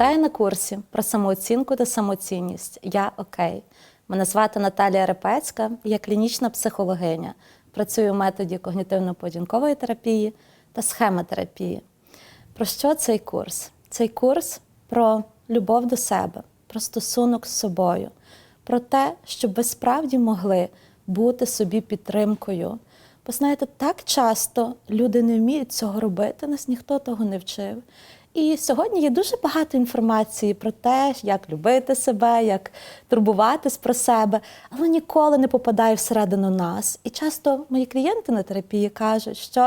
Вітаю на курсі про самооцінку та самоцінність. Я окей. Мене звати Наталія Репецька, я клінічна психологиня. Працюю в методі когнітивно-поведінкової терапії та схемотерапії. Про що цей курс? Цей курс про любов до себе, про стосунок з собою, про те, щоб ви справді могли бути собі підтримкою. Бо знаєте, так часто люди не вміють цього робити, нас ніхто того не вчив. І сьогодні є дуже багато інформації про те, як любити себе, як турбуватись про себе, але ніколи не попадає всередину нас. І часто мої клієнти на терапії кажуть, що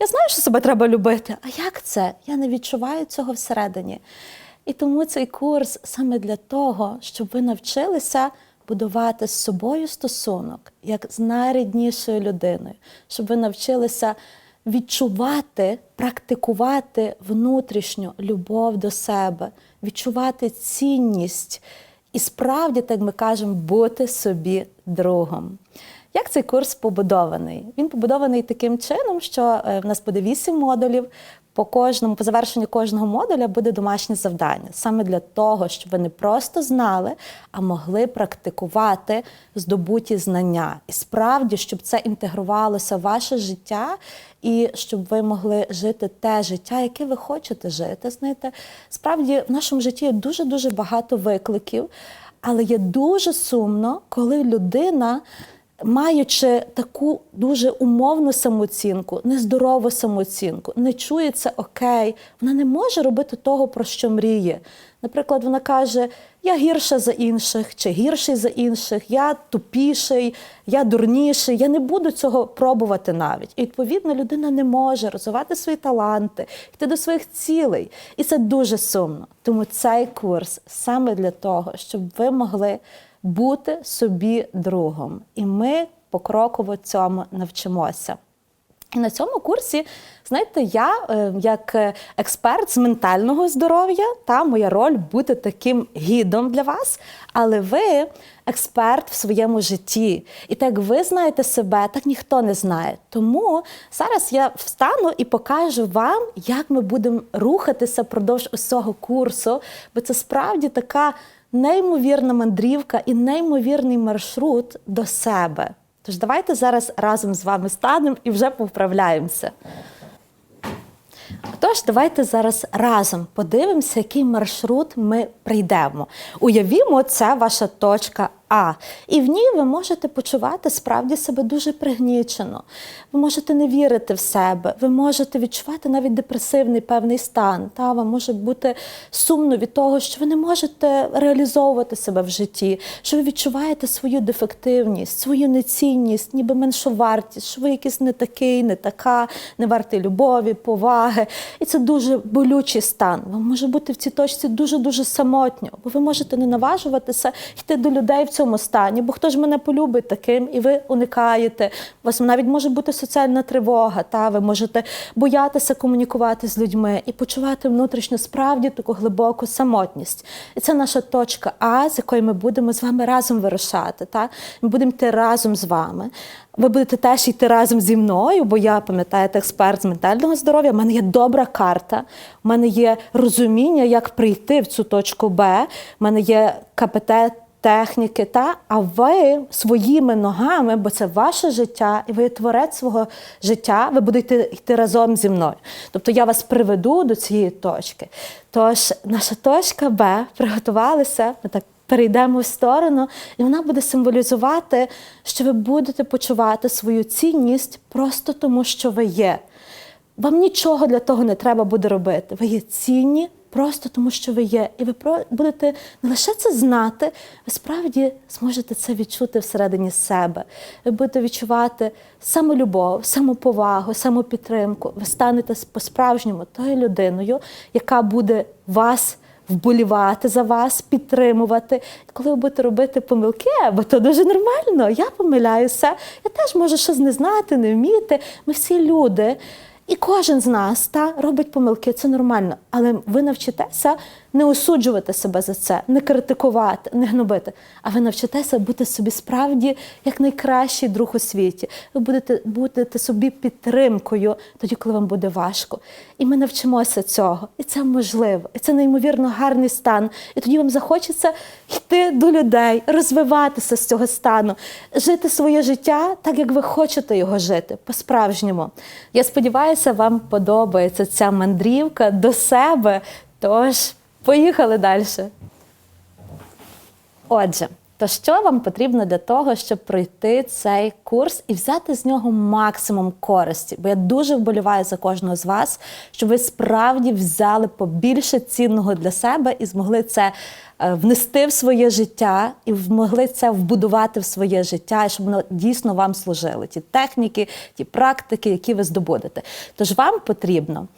я знаю, що себе треба любити. А як це? Я не відчуваю цього всередині. І тому цей курс саме для того, щоб ви навчилися будувати з собою стосунок як з найріднішою людиною, щоб ви навчилися відчувати, практикувати внутрішню любов до себе, відчувати цінність і справді, так ми кажемо, бути собі другом. Як цей курс побудований? Він побудований таким чином, що е, в нас буде вісім модулів. По кожному, по завершенню кожного модуля буде домашнє завдання саме для того, щоб ви не просто знали, а могли практикувати здобуті знання. І справді, щоб це інтегрувалося в ваше життя, і щоб ви могли жити те життя, яке ви хочете жити. Знаєте, справді в нашому житті є дуже дуже багато викликів, але є дуже сумно, коли людина маючи таку дуже умовну самооцінку, нездорову самооцінку, не чується окей, вона не може робити того, про що мріє. Наприклад, вона каже: Я гірша за інших, чи гірший за інших, я тупіший, я дурніший, я не буду цього пробувати навіть. І відповідно людина не може розвивати свої таланти, йти до своїх цілей. І це дуже сумно. Тому цей курс саме для того, щоб ви могли бути собі другом. І ми покроково цьому навчимося. І на цьому курсі, знаєте, я е, як експерт з ментального здоров'я, та моя роль бути таким гідом для вас, але ви експерт в своєму житті. І так ви знаєте себе, так ніхто не знає. Тому зараз я встану і покажу вам, як ми будемо рухатися впродовж усього курсу, бо це справді така неймовірна мандрівка і неймовірний маршрут до себе. Тож давайте зараз разом з вами станемо і вже повправляємося. Тож, давайте зараз разом подивимося, який маршрут ми прийдемо. Уявімо, це ваша точка А. І в ній ви можете почувати справді себе дуже пригнічено. Ви можете не вірити в себе, ви можете відчувати навіть депресивний певний стан. Та вам може бути сумно від того, що ви не можете реалізовувати себе в житті, що ви відчуваєте свою дефективність, свою нецінність, ніби меншовартість, що ви якийсь не такий, не така, не вартий любові, поваги. І це дуже болючий стан. Вам може бути в цій точці дуже-дуже самотньо, бо ви можете не наважуватися йти до людей в цьому стані, бо хто ж мене полюбить таким, і ви уникаєте. У вас навіть може бути соціальна тривога, та ви можете боятися комунікувати з людьми і почувати внутрішньо справді таку глибоку самотність. І це наша точка А, з якої ми будемо з вами разом вирушати. Та? Ми будемо йти разом з вами. Ви будете теж йти разом зі мною, бо я пам'ятаєте, експерт з ментального здоров'я. У мене є добра карта, у мене є розуміння, як прийти в цю точку Б. У мене є КПТ. Техніки, та а ви своїми ногами, бо це ваше життя, і ви творець свого життя, ви будете йти разом зі мною. Тобто я вас приведу до цієї точки. Тож, наша точка Б приготувалися. Ми так перейдемо в сторону, і вона буде символізувати, що ви будете почувати свою цінність просто тому, що ви є. Вам нічого для того не треба буде робити. Ви є цінні просто тому, що ви є. І ви будете не лише це знати, ви справді зможете це відчути всередині себе. Ви будете відчувати самолюбов, самоповагу, самопідтримку. Ви станете по-справжньому тою людиною, яка буде вас вболівати за вас, підтримувати. Коли ви будете робити помилки, бо то дуже нормально, я помиляюся, я теж можу щось не знати, не вміти. Ми всі люди. І кожен з нас та робить помилки, це нормально. Але ви навчитеся не осуджувати себе за це, не критикувати, не гнобити. А ви навчитеся бути собі справді як найкращий друг у світі. Ви будете будете собі підтримкою тоді, коли вам буде важко. І ми навчимося цього. І це можливо. І це неймовірно гарний стан. І тоді вам захочеться йти до людей, розвиватися з цього стану, жити своє життя так, як ви хочете його жити, по-справжньому. Я сподіваюся, вам подобається ця мандрівка до себе. Тож, поїхали далі. Отже, то що вам потрібно для того, щоб пройти цей курс і взяти з нього максимум користі? Бо я дуже вболіваю за кожного з вас, щоб ви справді взяли побільше цінного для себе і змогли це е, внести в своє життя і змогли це вбудувати в своє життя, і щоб воно дійсно вам служило. Ті техніки, ті практики, які ви здобудете. Тож вам потрібно.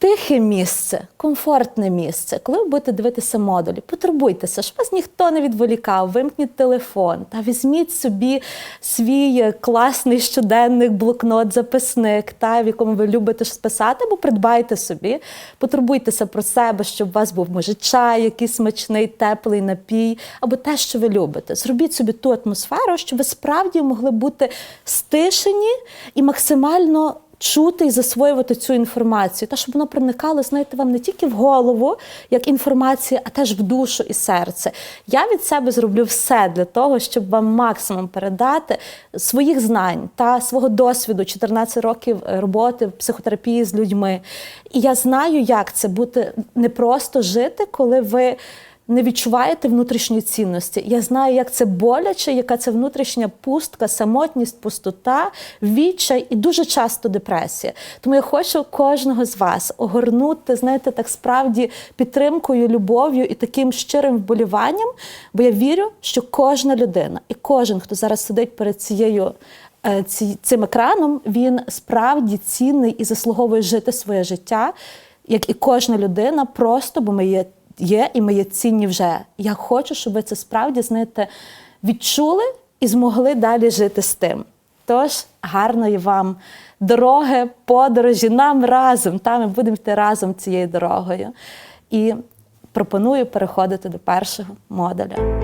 Тихе місце, комфортне місце. Коли ви будете дивитися модулі, потурбуйтеся, щоб вас ніхто не відволікав, вимкніть телефон та візьміть собі свій класний щоденник, блокнот, записник, та, в якому ви любите щось писати, або придбайте собі, потурбуйтеся про себе, щоб у вас був може чай, якийсь смачний, теплий напій, або те, що ви любите. Зробіть собі ту атмосферу, щоб ви справді могли бути стишені і максимально чути і засвоювати цю інформацію, та щоб воно проникало, знаєте, вам не тільки в голову, як інформація, а теж в душу і серце. Я від себе зроблю все для того, щоб вам максимум передати своїх знань та свого досвіду 14 років роботи в психотерапії з людьми. І я знаю, як це бути не просто жити, коли ви не відчуваєте внутрішньої цінності. Я знаю, як це боляче, яка це внутрішня пустка, самотність, пустота, відчай і дуже часто депресія. Тому я хочу кожного з вас огорнути, знаєте, так справді підтримкою, любов'ю і таким щирим вболіванням, бо я вірю, що кожна людина і кожен, хто зараз сидить перед цією. е, Цим екраном він справді цінний і заслуговує жити своє життя, як і кожна людина, просто бо ми є є і ми є цінні вже. Я хочу, щоб ви це справді знаєте, відчули і змогли далі жити з тим. Тож гарної вам дороги, подорожі, нам разом. Та ми будемо йти разом цією дорогою. І пропоную переходити до першого модуля.